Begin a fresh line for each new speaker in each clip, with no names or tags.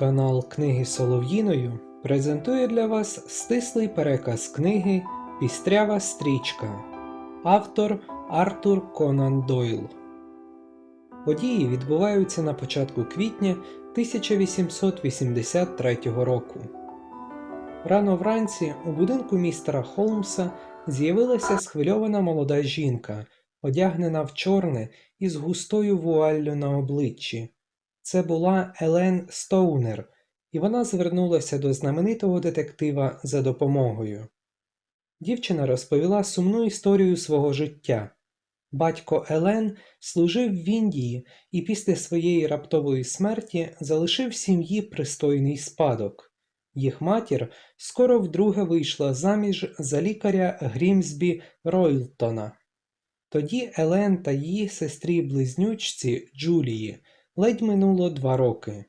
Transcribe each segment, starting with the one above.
Канал Книги Солов'їною презентує для вас стислий переказ книги Пістрява стрічка. Автор Артур Конан Дойл. Події відбуваються на початку квітня 1883 року. Рано вранці у будинку містера Холмса з'явилася схвильована молода жінка, одягнена в чорне і з густою вуаллю на обличчі. Це була Елен Стоунер, і вона звернулася до знаменитого детектива за допомогою. Дівчина розповіла сумну історію свого життя. Батько Елен служив в Індії і після своєї раптової смерті залишив сім'ї пристойний спадок. Їх матір скоро вдруге вийшла заміж за лікаря Грімсбі Ройлтона. Тоді Елен та її сестрі близнючці Джулії ледь минуло два роки.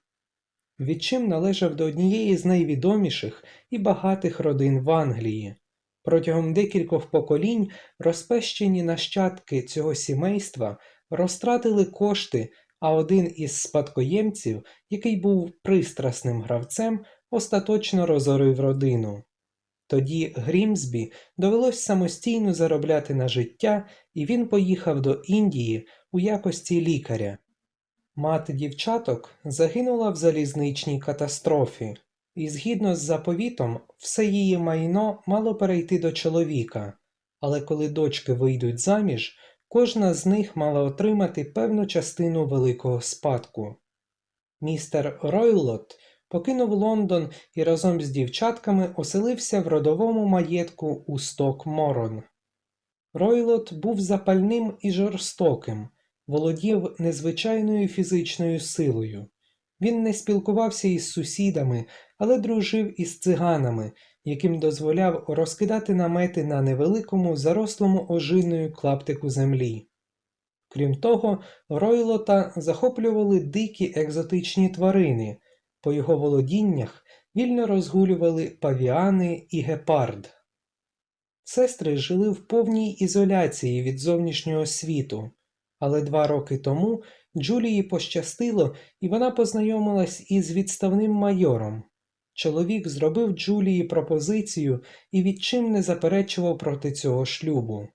Відчим належав до однієї з найвідоміших і багатих родин в Англії. Протягом декількох поколінь розпещені нащадки цього сімейства розтратили кошти, а один із спадкоємців, який був пристрасним гравцем, остаточно розорив родину. Тоді Грімсбі довелось самостійно заробляти на життя, і він поїхав до Індії у якості лікаря. Мати дівчаток загинула в залізничній катастрофі, і згідно з заповітом, все її майно мало перейти до чоловіка, але коли дочки вийдуть заміж, кожна з них мала отримати певну частину великого спадку. Містер Ройлот покинув Лондон і разом з дівчатками оселився в родовому маєтку у Сток-Морон. Ройлот був запальним і жорстоким, володів незвичайною фізичною силою. Він не спілкувався із сусідами, але дружив із циганами, яким дозволяв розкидати намети на невеликому зарослому ожиною клаптику землі. Крім того, Ройлота захоплювали дикі екзотичні тварини, по його володіннях вільно розгулювали павіани і гепард. Сестри жили в повній ізоляції від зовнішнього світу, але два роки тому Джулії пощастило, і вона познайомилась із відставним майором. Чоловік зробив Джулії пропозицію і відчим не заперечував проти цього шлюбу.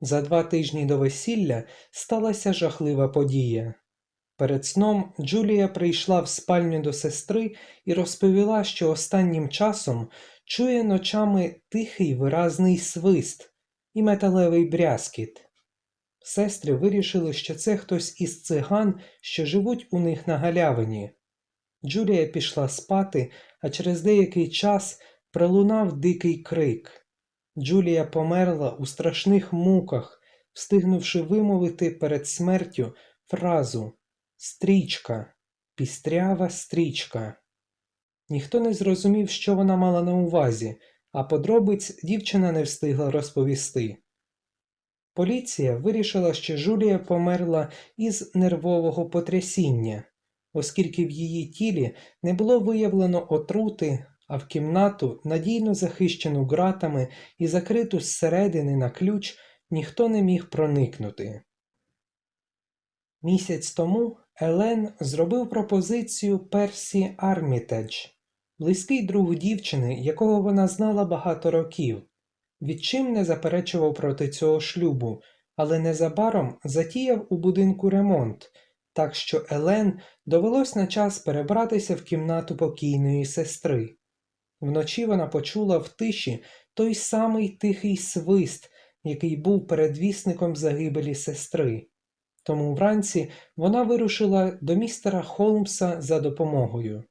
За два тижні до весілля сталася жахлива подія. Перед сном Джулія прийшла в спальню до сестри і розповіла, що останнім часом чує ночами тихий виразний свист і металевий брязкіт. Сестри вирішили, що це хтось із циган, що живуть у них на галявині. Джулія пішла спати, а через деякий час пролунав дикий крик. Джулія померла у страшних муках, встигнувши вимовити перед смертю фразу Стрічка, пістрява стрічка. Ніхто не зрозумів, що вона мала на увазі, а подробиць дівчина не встигла розповісти. Поліція вирішила, що Жулія померла із нервового потрясіння, оскільки в її тілі не було виявлено отрути, а в кімнату, надійно захищену ґратами і закриту зсередини на ключ, ніхто не міг проникнути. Місяць тому Елен зробив пропозицію Персі Армітедж, близький друг дівчини, якого вона знала багато років. Відчим не заперечував проти цього шлюбу, але незабаром затіяв у будинку ремонт, так що Елен довелось на час перебратися в кімнату покійної сестри. Вночі вона почула в тиші той самий тихий свист, який був передвісником загибелі сестри. Тому вранці вона вирушила до містера Холмса за допомогою.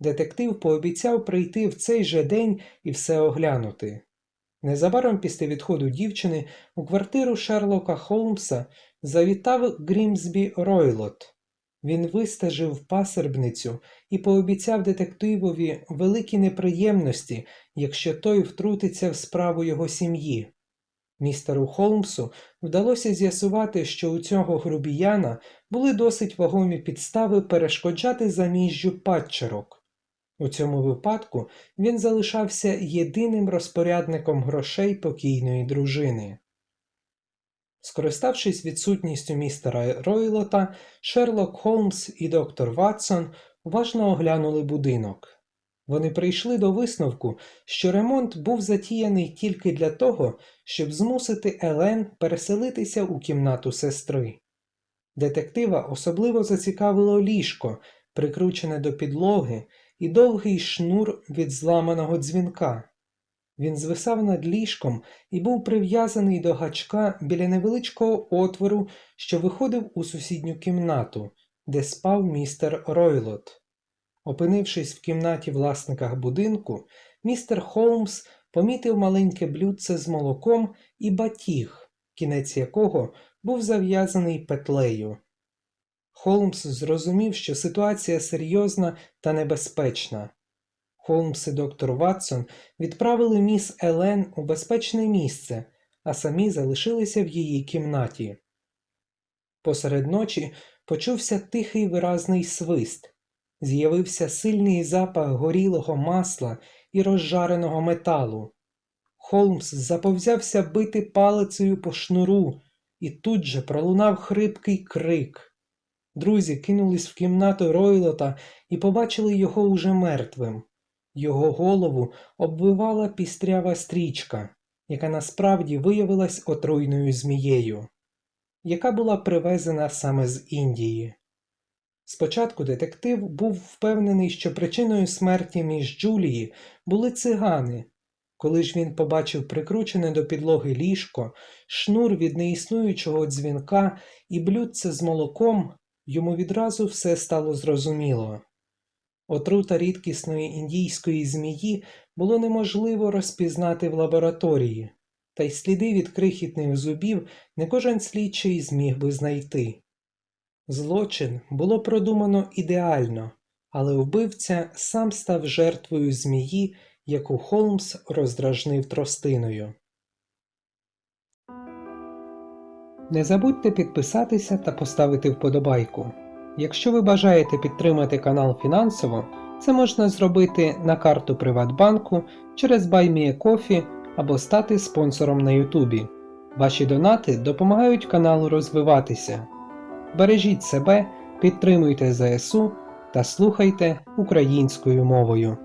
Детектив пообіцяв прийти в цей же день і все оглянути. Незабаром після відходу дівчини у квартиру Шерлока Холмса завітав Грімсбі Ройлот. Він вистежив пасербницю і пообіцяв детективові великі неприємності, якщо той втрутиться в справу його сім'ї. Містеру Холмсу вдалося з'ясувати, що у цього грубіяна були досить вагомі підстави перешкоджати заміжжю падчерок. У цьому випадку він залишався єдиним розпорядником грошей покійної дружини. Скориставшись відсутністю містера Ройлота, Шерлок Холмс і доктор Ватсон уважно оглянули будинок. Вони прийшли до висновку, що ремонт був затіяний тільки для того, щоб змусити Елен переселитися у кімнату сестри. Детектива особливо зацікавило ліжко, прикручене до підлоги, і довгий шнур від зламаного дзвінка. Він звисав над ліжком і був прив'язаний до гачка біля невеличкого отвору, що виходив у сусідню кімнату, де спав містер Ройлот. Опинившись в кімнаті власниках будинку, містер Холмс помітив маленьке блюдце з молоком і батіг, кінець якого був зав'язаний петлею. Холмс зрозумів, що ситуація серйозна та небезпечна. Холмс і доктор Ватсон відправили міс Елен у безпечне місце, а самі залишилися в її кімнаті. Посеред ночі почувся тихий виразний свист. З'явився сильний запах горілого масла і розжареного металу. Холмс заповзявся бити палицею по шнуру, і тут же пролунав хрипкий крик. Друзі кинулись в кімнату Ройлота і побачили його уже мертвим. Його голову обвивала пістрява стрічка, яка насправді виявилась отруйною змією, яка була привезена саме з Індії. Спочатку детектив був впевнений, що причиною смерті між Джулії були цигани. Коли ж він побачив прикручене до підлоги ліжко, шнур від неіснуючого дзвінка і блюдце з молоком, йому відразу все стало зрозуміло. Отрута рідкісної індійської змії було неможливо розпізнати в лабораторії, та й сліди від крихітних зубів не кожен слідчий зміг би знайти. Злочин було продумано ідеально, але вбивця сам став жертвою змії, яку Холмс роздражнив тростиною. Не забудьте підписатися та поставити вподобайку. Якщо ви бажаєте підтримати канал фінансово, це можна зробити на карту Приватбанку через BuyMeACoffee або стати спонсором на Ютубі. Ваші донати допомагають каналу розвиватися. Бережіть себе, підтримуйте ЗСУ та слухайте українською мовою.